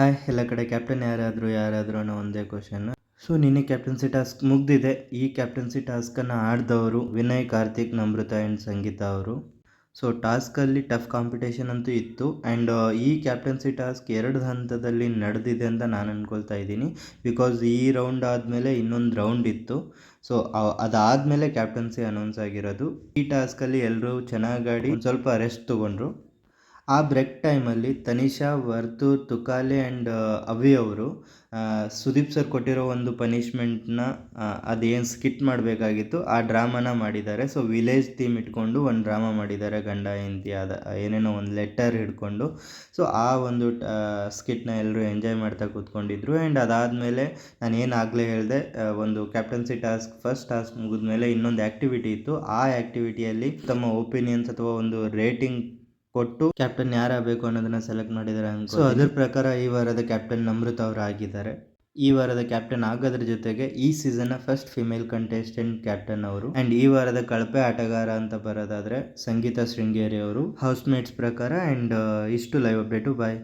Hi, ಎಲ್ಲ ಕಡೆ captain ಯಾರಾದರೂ ಯಾರಾದರೂ ಅನ್ನೋ ಒಂದೇ ಕ್ವಶನ್ ಸೊ ನಿನ್ನೆ ಕ್ಯಾಪ್ಟನ್ಸಿ ಟಾಸ್ಕ್ ಮುಗ್ದಿದೆ. ಈ ಕ್ಯಾಪ್ಟನ್ಸಿ ಟಾಸ್ಕನ್ನು ಆಡಿದವರು ವಿನಯ್, ಕಾರ್ತಿಕ್ ನಮೃತ ಆ್ಯಂಡ್ ಸಂಗೀತ ಅವರು. ಸೊ ಟಾಸ್ಕಲ್ಲಿ ಟಫ್ ಕಾಂಪಿಟೇಷನ್ ಅಂತೂ ಇತ್ತು. ಆ್ಯಂಡ್ ಈ ಕ್ಯಾಪ್ಟನ್ಸಿ ಟಾಸ್ಕ್ ಎರಡು ಹಂತದಲ್ಲಿ ನಡೆದಿದೆ ಅಂತ ನಾನು ಅಂದ್ಕೊಳ್ತಾ ಇದ್ದೀನಿ. ಬಿಕಾಸ್ ಈ ರೌಂಡ್ ಆದಮೇಲೆ ಇನ್ನೊಂದು ರೌಂಡ್ ಇತ್ತು. ಸೊ ಅದಾದಮೇಲೆ ಕ್ಯಾಪ್ಟನ್ಸಿ ಅನೌನ್ಸ್ ಆಗಿರೋದು. ಈ ಟಾಸ್ಕಲ್ಲಿ ಎಲ್ಲರೂ ಚೆನ್ನಾಗಿ ಸ್ವಲ್ಪ ರೆಸ್ಟ್ ತೊಗೊಂಡ್ರು. ಆ ಬ್ರೇಕ್ ಟೈಮಲ್ಲಿ ತನಿಷಾ, ವರ್ತು, ತುಕಾಲೆ ಆ್ಯಂಡ್ ಅವಿ ಅವರು ಸುದೀಪ್ ಸರ್ ಕೊಟ್ಟಿರೋ ಒಂದು ಪನಿಷ್ಮೆಂಟ್ನ ಅದೇನು ಸ್ಕಿಟ್ ಮಾಡಬೇಕಾಗಿತ್ತು, ಆ ಡ್ರಾಮಾನ ಮಾಡಿದ್ದಾರೆ. ಸೊ ವಿಲೇಜ್ ಥೀಮ್ ಇಟ್ಕೊಂಡು ಒಂದು ಡ್ರಾಮಾ ಮಾಡಿದ್ದಾರೆ, ಗಂಡ, ಹೆಂಡತಿ ಆದ ಏನೇನೋ ಒಂದು ಲೆಟರ್ ಹಿಡ್ಕೊಂಡು. ಸೊ ಆ ಒಂದು ಸ್ಕಿಟ್ನ ಎಲ್ಲರೂ ಎಂಜಾಯ್ ಮಾಡ್ತಾ ಕೂತ್ಕೊಂಡಿದ್ರು. ಆ್ಯಂಡ್ ಅದಾದಮೇಲೆ ನಾನು ಏನಾಗಲೇ ಹೇಳಿದೆ ಒಂದು ಕ್ಯಾಪ್ಟನ್ಸಿ ಟಾಸ್ಕ್ ಫಸ್ಟ್ ಟಾಸ್ಕ್ ಮುಗಿದ್ಮೇಲೆ ಇನ್ನೊಂದು ಆ್ಯಕ್ಟಿವಿಟಿ ಇತ್ತು. ಆ ಆ್ಯಕ್ಟಿವಿಟಿಯಲ್ಲಿ ತಮ್ಮ ಒಪಿನಿಯನ್ಸ್ ಅಥವಾ ಒಂದು ರೇಟಿಂಗ್ ಕೊಟ್ಟು ಕ್ಯಾಪ್ಟನ್ ಯಾರಾಗಬೇಕು ಅನ್ನೋದನ್ನ ಸೆಲೆಕ್ಟ್ ಮಾಡಿದ್ದಾರೆ ಸೊ ಅದ್ರ ಪ್ರಕಾರ ಈ ವಾರದ ಕ್ಯಾಪ್ಟನ್ ನಮೃತ ಅವರು ಆಗಿದ್ದಾರೆ. ಈ ವಾರದ ಕ್ಯಾಪ್ಟನ್ ಆಗೋದ್ರ ಜೊತೆಗೆ ಈ ಸೀಸನ್ನ ಫಸ್ಟ್ ಫಿಮೇಲ್ ಕಂಟೆಸ್ಟೆಂಟ್ ಕ್ಯಾಪ್ಟನ್ ಅವರು ಅಂಡ್ ಈ ವಾರದ ಕಳಪೆ ಆಟಗಾರ ಅಂತ ಬರೋದಾದ್ರೆ ಸಂಗೀತ ಶೃಂಗೇರಿ ಅವರು ಹೌಸ್ ಮೇಟ್ಸ್ ಪ್ರಕಾರ ಅಂಡ್ ಇಷ್ಟು ಲೈವ್ ಅಪ್ಡೇಟು ಬಾಯ್